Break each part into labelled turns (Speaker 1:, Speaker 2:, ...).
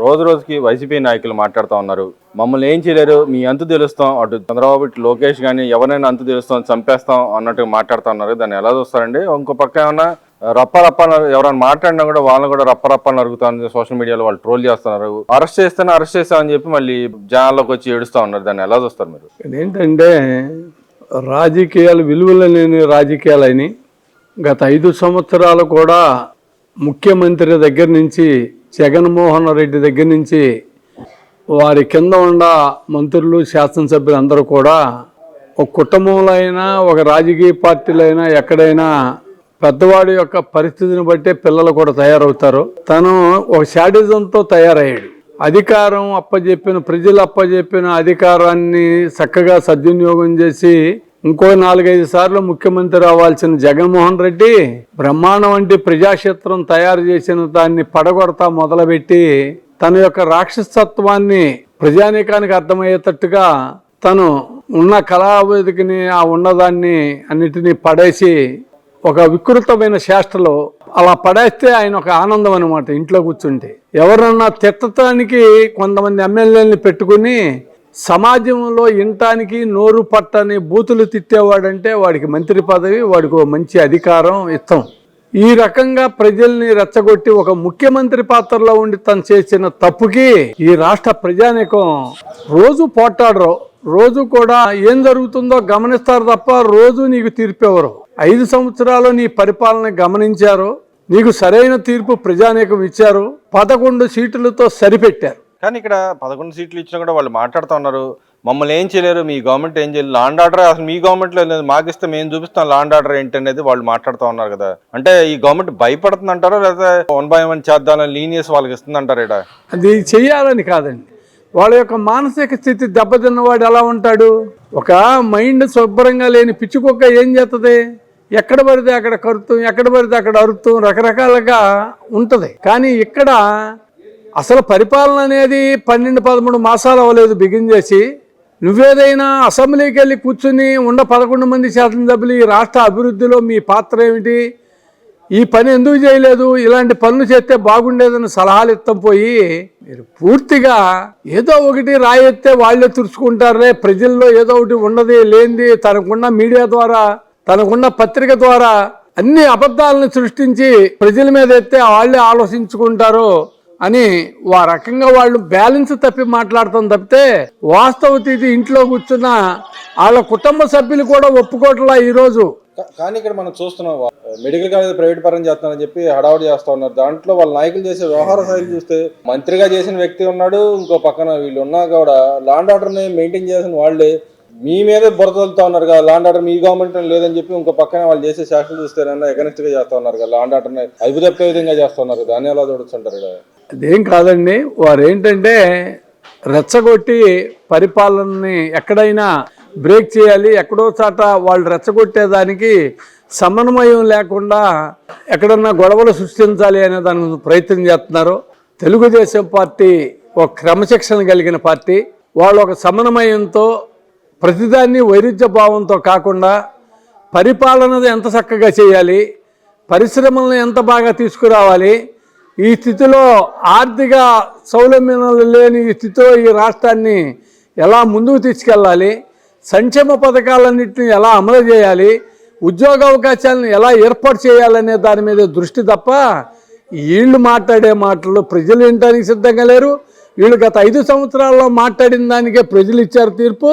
Speaker 1: రోజు రోజుకి వైసీపీ నాయకులు మాట్లాడుతూ ఉన్నారు. మమ్మల్ని ఏం చేయలేరు మీ అంతు తెలుస్తాం అటు చంద్రబాబు ఇటు లోకేష్ కానీ ఎవరైనా అంతు తెలుస్తాం చంపేస్తాం అన్నట్టు మాట్లాడుతూ ఉన్నారు. దాన్ని ఎలా చూస్తారండి? ఇంకో పక్క ఏమన్నా రప్ప ఎవరైనా మాట్లాడినా కూడా వాళ్ళని కూడా రప్ప రప్ప సోషల్ మీడియాలో వాళ్ళు ట్రోల్ చేస్తున్నారు. అరెస్ట్ చేస్తేనే అరెస్ట్ చేస్తామని చెప్పి మళ్ళీ జనాల్లోకి వచ్చి ఏడుస్తూ ఉన్నారు. దాన్ని ఎలా చూస్తారు మీరు?
Speaker 2: ఏంటంటే రాజకీయాలు విలువలు లేని రాజకీయాలని గత ఐదు సంవత్సరాలు కూడా ముఖ్యమంత్రి దగ్గర నుంచి జగన్మోహన్ రెడ్డి దగ్గర నుంచి వారి కింద ఉన్న మంత్రులు శాసనసభ్యులు అందరూ కూడా ఒక కుటుంబంలో అయినా ఒక రాజకీయ పార్టీలో అయినా ఎక్కడైనా పెద్దవాడి యొక్క పరిస్థితిని బట్టే పిల్లలు కూడా తయారవుతారు. తను ఒక షాడిజంతో తయారయ్యాడు. అధికారం అప్పజెప్పిన ప్రజలు అప్పజెప్పిన అధికారాన్ని చక్కగా సద్వినియోగం చేసి ఇంకో నాలుగైదు సార్లు ముఖ్యమంత్రి రావాల్సిన జగన్మోహన్ రెడ్డి బ్రహ్మాండం వంటి ప్రజాక్షేత్రం తయారు చేసిన దాన్ని పడగొడతా మొదలుపెట్టి తన యొక్క రాక్షసత్వాన్ని ప్రజానీకానికి అర్థమయ్యేటట్టుగా తను ఉన్న కళావేదికని ఆ ఉన్నదాన్ని అన్నిటినీ పడేసి ఒక వికృతమైన శాస్త్రలో అలా పడేస్తే ఆయన ఒక ఆనందం అనమాట ఇంట్లో కూర్చుంటే. ఎవరన్నా తిట్టడానికి కొంతమంది ఎమ్మెల్యేలని పెట్టుకుని సమాజంలో ఇంటానికి నోరు పట్టని బూతులు తిట్టేవాడంటే వాడికి మంత్రి పదవి వాడికి మంచి అధికారం ఇస్తాం. ఈ రకంగా ప్రజల్ని రెచ్చగొట్టి ఒక ముఖ్యమంత్రి పాత్రలో ఉండి తను చేసిన తప్పుకి ఈ రాష్ట్ర ప్రజానీకం రోజు పోట్లాడరు రోజు కూడా ఏం జరుగుతుందో గమనిస్తారు తప్ప రోజు నీకు తీర్పెవరు ఐదు సంవత్సరాలు నీ పరిపాలన గమనించారు. నీకు సరైన తీర్పు ప్రజానీకం ఇచ్చారు. పదకొండు సీట్లతో సరిపెట్టారు.
Speaker 1: కానీ ఇక్కడ పదకొండు సీట్లు ఇచ్చినా కూడా వాళ్ళు మాట్లాడుతూ ఉన్నారు. మమ్మల్ని ఏం చేయలేరు మీ గవర్నమెంట్ ఏం చేయలేదు. లాండ్ ఆర్డర్ అసలు మీ గవర్నమెంట్లో లేదు. మాకు ఇస్తే మేము చూపిస్తాం లాండ్ ఆర్డర్ ఏంటి అనేది వాళ్ళు మాట్లాడుతూ ఉన్నారు కదా. అంటే ఈ గవర్నమెంట్ భయపడుతుంది లేదా లేకపోతే వన్ బై వన్ చేద్దామని లీనియస్ వాళ్ళకి ఇస్తుంది అంటారు ఇక్కడ
Speaker 2: అది చెయ్యాలని కాదండి. వాళ్ళ యొక్క మానసిక స్థితి దెబ్బతిన్నవాడు ఎలా ఉంటాడు? ఒక మైండ్ శుభ్రంగా లేని పిచ్చుకొక్క ఏం చేస్తుంది ఎక్కడ పడితే అక్కడ కరుతాం ఎక్కడ పడితే అక్కడ అరుతాం రకరకాలుగా ఉంటుంది. కానీ ఇక్కడ అసలు పరిపాలన అనేది పన్నెండు పదమూడు మాసాలు అవ్వలేదు బిగిన్ చేసి. నువ్వేదైనా అసెంబ్లీకి వెళ్ళి కూర్చుని ఉన్న పదకొండు మంది శాసనసభ్యులు ఈ రాష్ట్ర అభివృద్ధిలో మీ పాత్ర ఏమిటి? ఈ పని ఎందుకు చేయలేదు? ఇలాంటి పనులు చేస్తే బాగుండేదని సలహాలు ఇస్తాం పోయి మీరు పూర్తిగా ఏదో ఒకటి రాయెత్తే వాళ్ళే తుడుచుకుంటారులే. ప్రజల్లో ఏదో ఒకటి ఉన్నది లేనిది తనకున్న మీడియా ద్వారా తనకున్న పత్రిక ద్వారా అన్ని అబద్ధాలను సృష్టించి ప్రజల మీద ఎత్తే వాళ్ళే ఆలోచించుకుంటారు. అని ఆ రకంగా వాళ్ళు బ్యాలెన్స్ తప్పి మాట్లాడతాం తప్పితే వాస్తవ ఇది ఇంట్లో కూర్చున్న వాళ్ళ కుటుంబ సభ్యులు కూడా ఒప్పుకోవట్లా ఈరోజు.
Speaker 1: కానీ ఇక్కడ మనం చూస్తున్నాం మెడికల్ కాలేజ్ ప్రైవేట్ పరం చేస్తున్నారని చెప్పి హడావుడి చేస్తా ఉన్నారు. దాంట్లో వాళ్ళ నాయకులు చేసే వ్యవహార శైలి చూస్తే మంత్రిగా చేసిన వ్యక్తి ఉన్నాడు ఇంకో పక్కన వీళ్ళు ఉన్నా కూడా లాండ్ ఆర్డర్ని మెయింటైన్ చేసిన వాళ్ళే మీ మీదే బురదలుతా ఉన్నారు కదా లాండ్ ఆర్డర్ మీ గవర్నమెంట్ లేదని చెప్పి ఇంకో పక్కన వాళ్ళు చేసే శాఖలు చూస్తేనన్నా ఎగనెస్ట్గా చేస్తా ఉన్నారు కదా లాండ్ ఆర్డర్ అవి తప్పే విధంగా చేస్తా ఉన్నారు దాన్ని ఎలా చూడొచ్చుంటారు కదా
Speaker 2: అదేం కాదండి వారు ఏంటంటే రెచ్చగొట్టి పరిపాలనని ఎక్కడైనా బ్రేక్ చేయాలి ఎక్కడో చాట వాళ్ళు రెచ్చగొట్టేదానికి సమన్వయం లేకుండా ఎక్కడన్నా గొడవలు సృష్టించాలి అనే దాని ప్రయత్నం చేస్తున్నారు. తెలుగుదేశం పార్టీ ఒక క్రమశిక్షణ కలిగిన పార్టీ వాళ్ళు ఒక సమన్వయంతో ప్రతిదాన్ని వైరుధ్య భావంతో కాకుండా పరిపాలన ఎంత చక్కగా చేయాలి పరిశ్రమలను ఎంత బాగా తీసుకురావాలి ఈ స్థితిలో ఆర్థిక సౌలభ్యాలు లేని ఈ స్థితిలో ఈ రాష్ట్రాన్ని ఎలా ముందుకు తీసుకెళ్ళాలి సంక్షేమ పథకాలన్నింటినీ ఎలా అమలు చేయాలి ఉద్యోగ అవకాశాలను ఎలా ఏర్పాటు చేయాలనే దాని మీద దృష్టి తప్ప వీళ్ళు మాట్లాడే మాటలు ప్రజలు వినడానికి సిద్ధంగా లేరు. వీళ్ళు గత ఐదు సంవత్సరాల్లో మాట్లాడిన దానికే ప్రజలు ఇచ్చారు తీర్పు.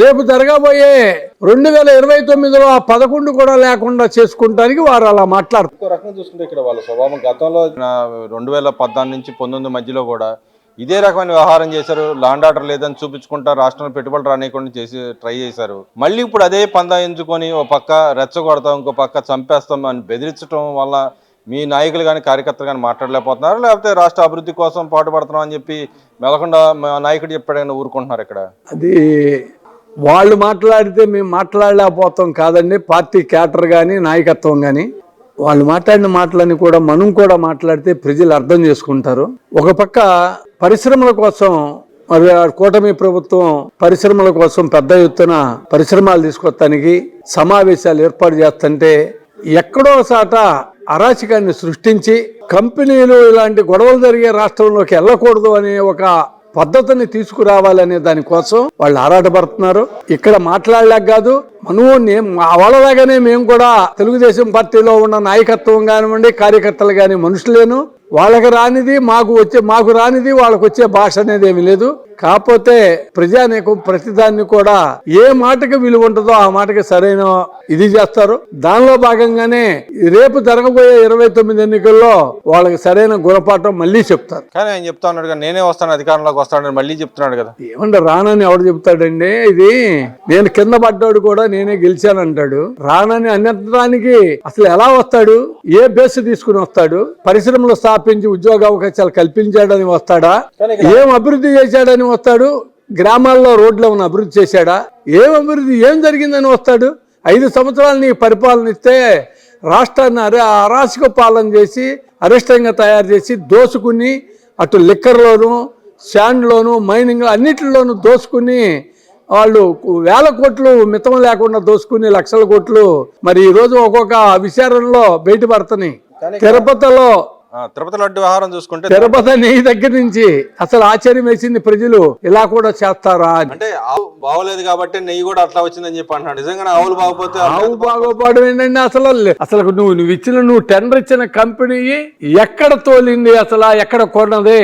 Speaker 2: రేపు జరగబోయే రెండు వేల ఇరవై తొమ్మిదిలో ఆ పదకొండు కూడా లేకుండా చేసుకుంటానికి వారు అలా మాట్లాడుతారు
Speaker 1: ఇంకో రకంగా చూసుకుంటే ఇక్కడ వాళ్ళ స్వభావం గతంలో రెండు వేల పద్నాలుగు నుంచి పంతొమ్మిది మధ్యలో కూడా ఇదే రకమైన వ్యవహారం చేశారు. లాండ్ ఆర్డర్ లేదని చూపించుకుంటా రాష్ట్రంలో పెట్టుబడులు రానియకుండా చేసి ట్రై చేశారు. మళ్ళీ ఇప్పుడు అదే పందా ఎంచుకొని ఓ పక్క రెచ్చగొడతాం ఇంకో పక్క చంపేస్తాం అని బెదిరించడం వల్ల మీ నాయకులు కానీ కార్యకర్తలు కానీ మాట్లాడలేకపోతున్నారు. లేకపోతే రాష్ట్ర అభివృద్ధి కోసం పాటుపడుతున్నాం అని చెప్పి మెలకుండా మా నాయకుడు చెప్పాడని ఊరుకుంటున్నారు ఇక్కడ.
Speaker 2: అది వాళ్ళు మాట్లాడితే మేము మాట్లాడలేకపోతాం కాదండి. పార్టీ క్యాటర్ కానీ నాయకత్వం కానీ వాళ్ళు మాట్లాడిన మాటలని కూడా మనం కూడా మాట్లాడితే ప్రజలు అర్థం చేసుకుంటారు. ఒక పక్క పరిశ్రమల కోసం మరి కూటమి ప్రభుత్వం పరిశ్రమల కోసం పెద్ద ఎత్తున పరిశ్రమలు తీసుకొస్తానికి సమావేశాలు ఏర్పాటు చేస్తుంటే ఎక్కడో సాట అరాచకాన్ని సృష్టించి కంపెనీలు ఇలాంటి గొడవలు జరిగే రాష్ట్రంలోకి వెళ్ళకూడదు అనే ఒక పద్ధతిని తీసుకురావాలనే దానికోసం వాళ్ళు ఆరాటపడుతున్నారు. ఇక్కడ మాట్లాడలేక కాదు మనము నే- మా వాళ్ళలాగానే మేము కూడా తెలుగుదేశం పార్టీలో ఉన్న నాయకత్వం కానివ్వండి కార్యకర్తలు కానీ మనుషులేను. వాళ్ళకి రానిది మాకు వచ్చే మాకు రానిది వాళ్ళకు వచ్చే భాష అనేది ఏమి లేదు. కాకపోతే ప్రజానీకం ప్రతిదాన్ని కూడా ఏ మాటకి విలువ ఉంటుందో ఆ మాటకి సరైన ఇది చేస్తారు. దానిలో భాగంగానే రేపు జరగబోయే ఇరవై తొమ్మిది ఎన్నికల్లో వాళ్ళకి సరైన గుణపాఠం మళ్ళీ చెప్తారు.
Speaker 1: కానీ ఆయన చెప్తా ఉన్నాడు నేనే వస్తాను అధికారంలోకి వస్తానని మళ్ళీ చెప్తున్నాడు కదా.
Speaker 2: ఏమంటే రానని ఎవడు చెప్తాడండి? ఇది నేను కింద పడ్డాడు కూడా నేనే గెలిచానంటాడు రానని అనడానికి అసలు ఎలా వస్తాడు? ఏ బేస్ తీసుకుని వస్తాడు? పరిశ్రమలు స్థాపించి ఉద్యోగ అవకాశాలు కల్పించాడని వస్తాడా? ఏం అభివృద్ధి చేశాడని వస్తాడు గ్రామాల్లో రోడ్లు ఉన్న అభివృద్ధి చేశాడా? ఏం అభివృద్ధి ఏం జరిగిందని వస్తాడు? ఐదు సంవత్సరాలు నీ పరిపాలన ఇస్తే రాష్ట్రాన్ని అరే అరాచక పాలన చేసి అరిష్టంగా తయారు చేసి దోసుకుని అటు లిక్కర్లోను శాండ్లోను మైనింగ్ అన్నిటిలోనూ దోసుకుని వాళ్ళు వేల కోట్లు మితం లేకుండా దోసుకుని లక్షల కోట్లు. మరి ఈ రోజు ఒక్కొక్క విచారణలో బయటపడుతున్నాయి. తిరుపతిలో
Speaker 1: తిరుపతి లడ్డు వ్యవహారం చూసుకుంటే
Speaker 2: తిరుపతి నెయ్యి దగ్గర నుంచి అసలు ఆశ్చర్యం వేసింది ప్రజలు. ఇలా కూడా చేస్తారా
Speaker 1: అంటే ఆవు బాగోలేదు కాబట్టి నెయ్యి కూడా అట్లా వచ్చిందని చెప్పి అంటున్నాడు. నిజంగానే ఆవులు బాగోపోతే
Speaker 2: ఆవు బాగోపడం ఏంటంటే అసలు? అసలు నువ్వు నువ్వు ఇచ్చిన నువ్వు టెండర్ ఇచ్చిన కంపెనీ ఎక్కడ తోలింది అసలు? ఎక్కడ కొన్నది?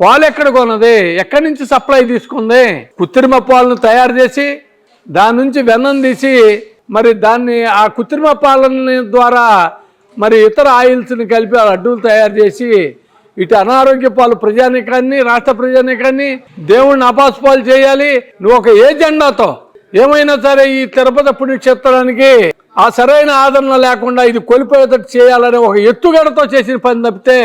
Speaker 2: పాలు ఎక్కడ కొన్నది? ఎక్కడి నుంచి సప్లై తీసుకుంది? కృత్రిమ పాలను తయారు చేసి దాని నుంచి వెన్నం తీసి మరి దాన్ని ఆ కృత్రిమ పాలన ద్వారా మరి ఇతర ఆయిల్స్ని కలిపి ఆ లడ్డూలు తయారు చేసి ఇటు అనారోగ్య పాలు ప్రజానికాన్ని రాష్ట్ర ప్రజానికాన్ని దేవుణ్ణి అపాస్పాలు చేయాలి. నువ్వు ఒక ఏజెండాతో ఏమైనా సరే ఈ తిరుపతి పుణ్యక్షేత్రానికి ఆ సరైన ఆదరణ లేకుండా ఇది కోల్పోయేటట్టు చేయాలనే ఒక ఎత్తుగడతో చేసిన పని తప్పితే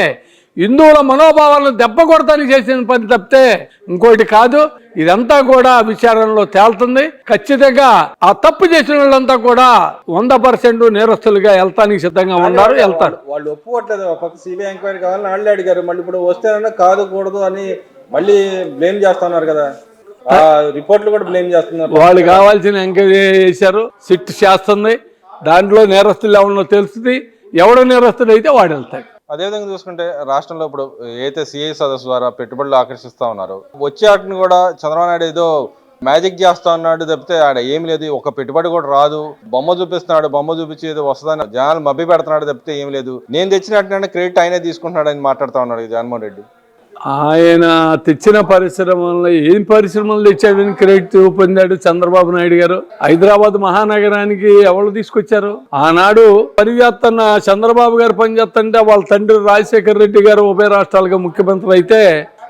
Speaker 2: హిందువుల మనోభావాలను దెబ్బ కొడతానికి చేసిన పని తప్పితే ఇంకోటి కాదు. ఇదంతా కూడా విచారణలో తేలుతుంది. ఖచ్చితంగా ఆ తప్పు చేసిన వాళ్ళంతా కూడా వంద పర్సెంట్ నేరస్తులుగా వెళ్తానికి సిద్ధంగా ఉన్నారు వెళ్తారు.
Speaker 1: వాళ్ళు ఒప్పుకోవట్లేదు. ఒక సిబిఐ ఎంక్వైరీ కావాలని వాళ్ళే అడిగారు. మళ్ళీ ఇప్పుడు వస్తేనన్నా కాదు కూడదు అని మళ్ళీ బ్లేమ్ చేస్తున్నారు కదా. రిపోర్ట్లు కూడా బ్లేమ్ చేస్తున్నారు.
Speaker 2: వాళ్ళు కావాల్సిన ఎంక్వైరీ చేశారు. సిట్ చేస్తుంది. దాంట్లో నేరస్తులు ఎవరినో తెలుస్తుంది. ఎవడో నేరస్తుడు అయితే వాడు వెళ్తాడు.
Speaker 1: అదేవిధంగా చూసుకుంటే రాష్ట్రంలో ఇప్పుడు ఏదైతే సిఐ సదస్సు ద్వారా పెట్టుబడులు ఆకర్షిస్తూ ఉన్నారో వచ్చే వాటిని కూడా చంద్రబాబు నాయుడు ఏదో మ్యాజిక్ చేస్తా ఉన్నాడు తప్పితే ఆడ ఏం లేదు. ఒక పెట్టుబడి కూడా రాదు. బొమ్మ చూపిస్తున్నాడు బొమ్మ చూపించి ఏదో వస్తుందని జనాలు మభ్య పెడుతున్నాడు తప్పితే ఏం లేదు. నేను తెచ్చినట్టు క్రెడిట్ ఆయనే తీసుకుంటున్నాడు అని మాట్లాడుతా ఉన్నాడు జగన్మోహన్ రెడ్డి.
Speaker 2: ఆయన తెచ్చిన పరిశ్రమల్లో ఏం పరిశ్రమలు తెచ్చాడని క్రెడిట్ పొందాడు చంద్రబాబు నాయుడు గారు? హైదరాబాద్ మహానగరానికి ఎవరు తీసుకొచ్చారు? ఆనాడు పరివ్యాప్తన్న చంద్రబాబు గారు పనిచేస్తుంటే వాళ్ళ తండ్రి రాజశేఖర రెడ్డి గారు ఉభయ రాష్ట్రాలుగా ముఖ్యమంత్రి అయితే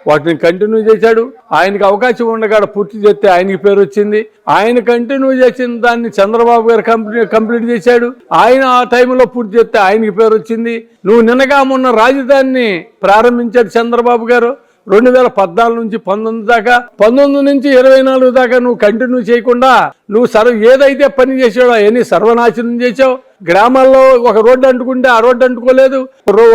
Speaker 2: వాటిని కంటిన్యూ చేశాడు. ఆయనకి అవకాశం ఉండగాడ పూర్తి చేస్తే ఆయనకి పేరు వచ్చింది. ఆయన కంటిన్యూ చేసిన దాన్ని చంద్రబాబు గారు కంప్లీట్ కంప్లీట్ చేశాడు. ఆయన ఆ టైంలో పూర్తి చేస్తే ఆయనకి పేరు వచ్చింది. నువ్వు నిన్నగా మొన్న రాజధానిని ప్రారంభించాడు చంద్రబాబు గారు. రెండు వేల పద్నాలుగు నుంచి పంతొమ్మిది దాకా. పంతొమ్మిది నుంచి ఇరవై నాలుగు దాకా నువ్వు కంటిన్యూ చేయకుండా నువ్వు సర్వ ఏదైతే పని చేసాడో అవన్నీ సర్వనాశనం చేసావు గ్రామాల్లో ఒక రోడ్డు అంటుకుంటే ఆ రోడ్డు అంటుకోలేదు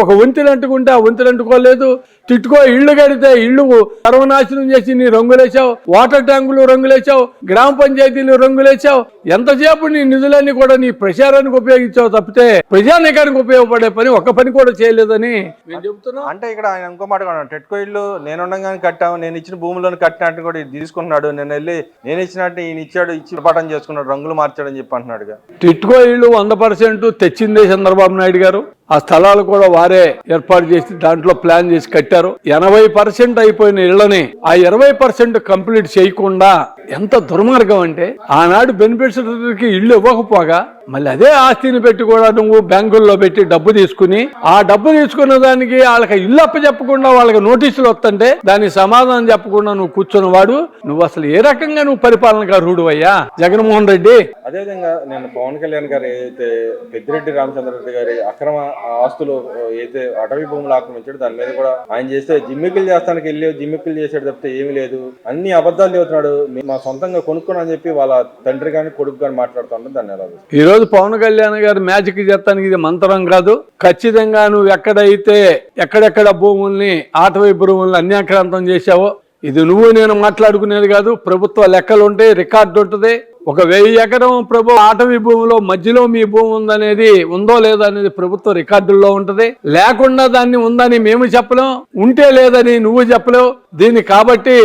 Speaker 2: ఒక వంతెన అంటుకుంటే ఆ వంతెన అంటుకోలేదు. తిట్టుకో ఇళ్ళు కడితే ఇళ్ళు సర్వనాశనం చేసి నీ రంగులేసావు వాటర్ ట్యాంకులు రంగులేసావు గ్రామ పంచాయతీలు రంగులేసావు ఎంతసేపు నీ నిధులన్నీ కూడా నీ ప్రచారానికి ఉపయోగించావు తప్పితే ప్రజానీకానికి ఉపయోగపడే పని ఒక్క పని కూడా చేయలేదని నేను చెబుతున్నా.
Speaker 1: అంటే ఇక్కడ ఆయన ఇంకో మాట. టెట్కో ఇల్లు నేను ఉండగానే కట్టాము నేను ఇచ్చిన భూమిలోని కట్టినట్టు కూడా తీసుకున్నాడు నేను వెళ్ళి నేను ఇచ్చినట్టు ఈయన ఇచ్చాడు ఇచ్చి పాఠం చేసుకున్నాడు రంగులు మార్చాడని చెప్పి అంటున్నాడుగా.
Speaker 2: టిట్కో ఇళ్ళు వంద పర్సెంట్ తెచ్చిందే చంద్రబాబు నాయుడు గారు. ఆ స్థలాలు కూడా వారే ఏర్పాటు చేసి దాంట్లో ప్లాన్ చేసి కట్టారు. ఎనభై పర్సెంట్ అయిపోయిన ఇళ్ళని ఆ ఇరవై పర్సెంట్ కంప్లీట్ చేయకుండా ఎంత దుర్మార్గం అంటే ఆనాడు బెనిఫిట్స్కి ఇల్లు ఇవ్వకపోగా మళ్ళీ అదే ఆస్తిని పెట్టి కూడా నువ్వు బ్యాంకుల్లో పెట్టి డబ్బు తీసుకుని ఆ డబ్బు తీసుకున్న దానికి వాళ్ళకి ఇల్లు అప్ప చెప్పకుండా వాళ్ళకి నోటీసులు వస్తుంటే దానికి సమాధానం చెప్పకుండా నువ్వు కూర్చున్న వాడు నువ్వు అసలు ఏ రకంగా నువ్వు పరిపాలనకు అర్హుడు అయ్యా జగన్మోహన్ రెడ్డి.
Speaker 1: అదేవిధంగా నేను పవన్ కళ్యాణ్ గారు ఏదైతే పెద్దిరెడ్డి రామచంద్రరెడ్డి గారి అక్రమ ఆస్తులు ఏదైతే అటవీ భూములు ఆక్రమించాడు దాని మీద కూడా ఆయన చేస్తే జిమ్మికులు చేస్తానికి వెళ్ళి జిమ్మికులు చేసాడు తప్పితే ఏమీ లేదు. అన్ని అబద్ధాలు చెబుతున్నాడు. మా సొంతంగా కొనుక్కుని చెప్పి వాళ్ళ తండ్రి కానీ కొడుకు కానీ మాట్లాడుతుంటే దాన్ని ఎలా
Speaker 2: ఈ రోజు పవన్ కళ్యాణ్ గారు మ్యాజిక్ చేస్తానికి ఇది మంత్రం కాదు. ఖచ్చితంగా నువ్వు ఎక్కడైతే ఎక్కడెక్కడ భూముల్ని ఆటవీ భూముల్ని అన్యాక్రాంతం చేశావో ఇది నువ్వు నేను మాట్లాడుకునేది కాదు. ప్రభుత్వ లెక్కలు ఉంటాయి రికార్డు ఉంటుంది. ఒక వెయ్యి ఎకరం ప్రభు ఆటవీ భూమిలో మధ్యలో మీ భూమి ఉందనేది ఉందో లేదో అనేది ప్రభుత్వ రికార్డుల్లో ఉంటది. లేకుండా దాన్ని ఉందని మేము చెప్పలేం ఉంటే లేదని నువ్వు చెప్పలేవు. దీన్ని కాబట్టి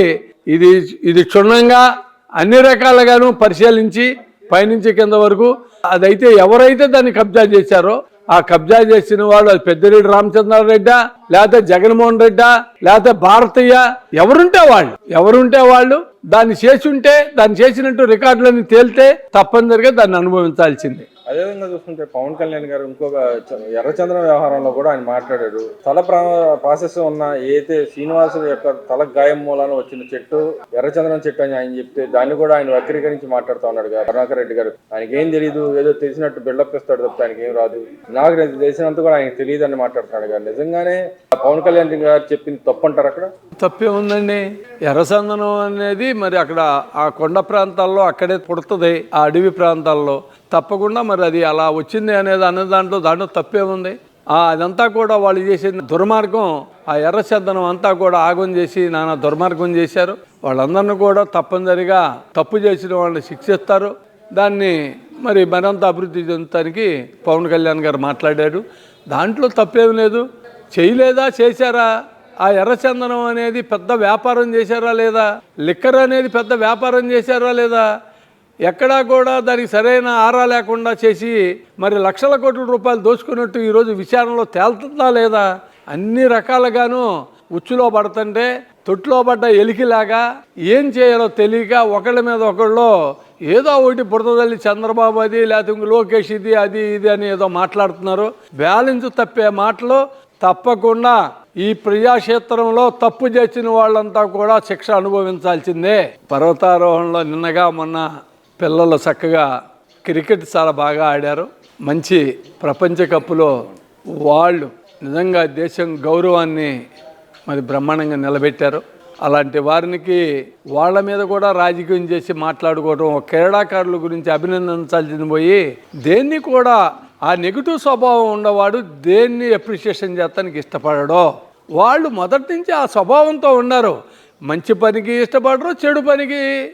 Speaker 2: ఇది ఇది క్షుణ్ణంగా అన్ని రకాలుగాను పరిశీలించి పైనుంచి కింద వరకు అదైతే ఎవరైతే దాన్ని కబ్జా చేశారో ఆ కబ్జా చేసిన వాడు అది పెద్దిరెడ్డి రామచంద్రారెడ్డా లేకపోతే జగన్మోహన్ రెడ్డా లేకపోతే భారతీయ ఎవరుంటే వాళ్ళు. ఎవరుంటే వాళ్ళు? దాన్ని చేసి ఉంటే దాన్ని చేసినట్టు రికార్డులన్నీ తేలితే తప్పనిసరిగా దాన్ని అనుభవించాల్సిందే.
Speaker 1: అదేవిధంగా చూసుకుంటే పవన్ కళ్యాణ్ గారు ఇంకొక ఎర్రచంద్ర వ్యవహారంలో కూడా ఆయన మాట్లాడారు తల ప్రాసెస్ ఉన్న ఏదైతే శ్రీనివాసు యొక్క తల గాయం మూలాన వచ్చిన చెట్టు ఎర్రచంద్రం చెట్టు అని ఆయన చెప్తే దాన్ని కూడా ఆయన వక్రీకరించి మాట్లాడుతూ ఉన్నాడు కరుణాకర్ రెడ్డి గారు. ఆయనకి ఏం తెలియదు ఏదో తెలిసినట్టు బిల్డప్ ఇస్తాడు తప్ప ఆయనకి ఏం రాదు. నాకు తెలిసినంత కూడా ఆయనకి తెలియదు అని మాట్లాడుతున్నాడు గారు నిజంగానే పవన్ కళ్యాణ్ గారు చెప్పింది తప్పు అంటారు అక్కడ?
Speaker 2: తప్పే ఉందండి. ఎర్రచందనం అనేది మరి అక్కడ ఆ కొండ ప్రాంతాల్లో అక్కడే పుడుతుంది ఆ అడవి ప్రాంతాల్లో. తప్పకుండా మరి అది అలా వచ్చింది అనేది అన్న దాంట్లో దాంట్లో తప్పే ఉంది. అదంతా కూడా వాళ్ళు చేసిన దుర్మార్గం ఆ ఎర్ర చందనం అంతా కూడా ఆగం చేసి నానా దుర్మార్గం చేశారు. వాళ్ళందరినీ కూడా తప్పనిసరిగా తప్పు చేసిన వాళ్ళని శిక్షిస్తారు. దాన్ని మరి మరింత అభివృద్ధి చెందడానికి పవన్ కళ్యాణ్ గారు మాట్లాడారు. దాంట్లో తప్పేం లేదు. చేయలేదా చేశారా? ఆ ఎర్రచందనం అనేది పెద్ద వ్యాపారం చేశారా లేదా? లిక్కర్ అనేది పెద్ద వ్యాపారం చేశారా లేదా? ఎక్కడా కూడా దానికి సరైన ఆరా లేకుండా చేసి మరి లక్షల కోట్ల రూపాయలు దోచుకున్నట్టు ఈరోజు విచారణలో తేలుతుందా లేదా? అన్ని రకాలుగాను ఉచ్చులో పడుతుంటే తొట్టులో పడ్డ ఎలికిలాగా ఏం చేయాలో తెలియక ఒకళ్ళ మీద ఒకళ్ళు ఏదో ఒకటి బురదల్లి చంద్రబాబు అది లేకపోతే ఇంక లోకేష్ ఇది అది ఇది అని ఏదో మాట్లాడుతున్నారు. బ్యాలెన్స్ తప్పే మాటలు. తప్పకుండా ఈ ప్రజాక్షేత్రంలో తప్పు చేసిన వాళ్ళంతా కూడా శిక్ష అనుభవించాల్సిందే. పర్వతారోహణలో నిన్నగా మొన్న పిల్లలు చక్కగా క్రికెట్ చాలా బాగా ఆడారు. మంచి ప్రపంచ కప్పులో వాళ్ళు నిజంగా దేశం గౌరవాన్ని మరి బ్రహ్మాండంగా నిలబెట్టారు. అలాంటి వారికి వాళ్ళ మీద కూడా రాజకీయం చేసి మాట్లాడుకోవడం క్రీడాకారుల గురించి అభినందించాల్సింది పోయి దేన్ని కూడా ఆ నెగిటివ్ స్వభావం ఉన్నవాడు దేన్ని అప్రిషియేషన్ చేస్తానికి ఇష్టపడడో వాళ్ళు మొదటి నుంచి ఆ స్వభావంతో ఉన్నారు. మంచి పనికి ఇష్టపడరు చెడు పనికి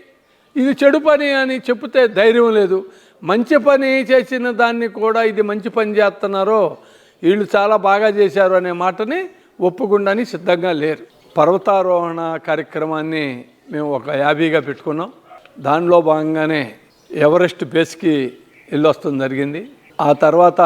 Speaker 2: ఇది చెడు పని అని చెప్తే ధైర్యం లేదు. మంచి పని చేసిన దాన్ని కూడా ఇది మంచి పని చేస్తున్నారో వీళ్ళు చాలా బాగా చేశారు అనే మాటని ఒప్పుకుండాని సిద్ధంగా లేరు. పర్వతారోహణ కార్యక్రమాన్ని మేము ఒక యాభీగా పెట్టుకున్నాం. దానిలో భాగంగానే ఎవరెస్ట్ బేస్కి వెళ్ళొస్తాం జరిగింది. ఆ తర్వాత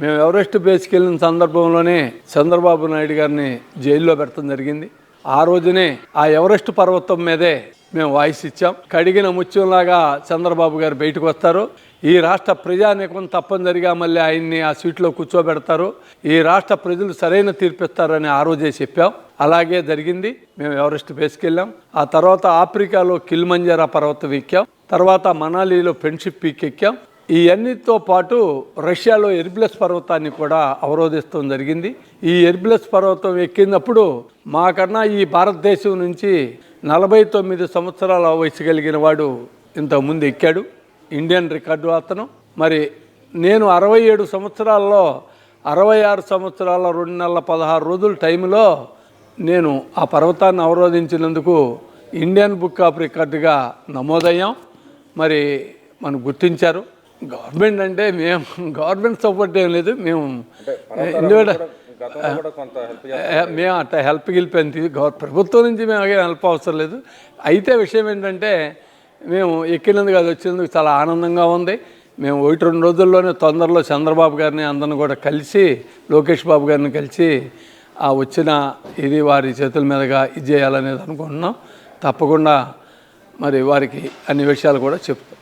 Speaker 2: మేము ఎవరెస్ట్ బేస్కి వెళ్ళిన సందర్భంలోనే చంద్రబాబు నాయుడు గారిని జైల్లో పెడతాం జరిగింది. ఆ రోజునే ఆ ఎవరెస్ట్ పర్వతం మీదే మేము వాయిస్ ఇచ్చాం. కడిగిన ముత్యంలాగా చంద్రబాబు గారు బయటకు వస్తారు. ఈ రాష్ట్ర ప్రజానీకం తప్పనిసరిగా మళ్ళీ ఆయన్ని ఆ సీట్లో కూర్చోబెడతారు. ఈ రాష్ట్ర ప్రజలు సరైన తీర్పిస్తారని ఆ రోజే చెప్పాం. అలాగే జరిగింది. మేము ఎవరెస్ట్ బేస్కి వెళ్ళాం. ఆ తర్వాత ఆఫ్రికాలో కిల్మంజారా పర్వతం ఎక్కాం. తర్వాత మనాలిలో ఫ్రెండ్షిప్ పీక్ ఎక్కాం. ఈ అన్నిటితో పాటు రష్యాలో ఎర్బిలస్ పర్వతాన్ని కూడా అవరోధిస్తాం జరిగింది. ఈ ఎర్బ్లెస్ పర్వతం ఎక్కినప్పుడు మాకన్నా ఈ భారతదేశం నుంచి నలభై తొమ్మిది సంవత్సరాల వయసు కలిగిన వాడు ఇంతకుముందు ఎక్కాడు. ఇండియన్ రికార్డు అతను. మరి నేను అరవై ఏడు సంవత్సరాల్లో అరవై ఆరు సంవత్సరాల రెండు నెలల పదహారు రోజుల టైంలో నేను ఆ పర్వతాన్ని అవరోధించినందుకు ఇండియన్ బుక్ ఆఫ్ రికార్డుగా నమోదయ్యాం. మరి మనం గుర్తించారు. గవర్నమెంట్ అంటే మేము గవర్నమెంట్ సపోర్ట్ ఏం లేదు. మేము ఇండివిజువల్ మేము అట్లా హెల్ప్ గిల్ప్ అని తీ- గవర్ ప్రభుత్వం నుంచి మేము హెల్ప్ అవసరం లేదు. అయితే విషయం ఏంటంటే మేము ఎక్కినందుకు అది వచ్చినందుకు చాలా ఆనందంగా ఉంది. మేము ఒకటి రెండు రోజుల్లోనే తొందరలో చంద్రబాబు గారిని అందరిని కూడా కలిసి లోకేష్ బాబు గారిని కలిసి ఆ వచ్చిన ఇది వారి చేతుల మీదుగా ఇది చేయాలనేది అనుకుంటున్నాం. తప్పకుండా మరి వారికి అన్ని విషయాలు కూడా చెప్తాం.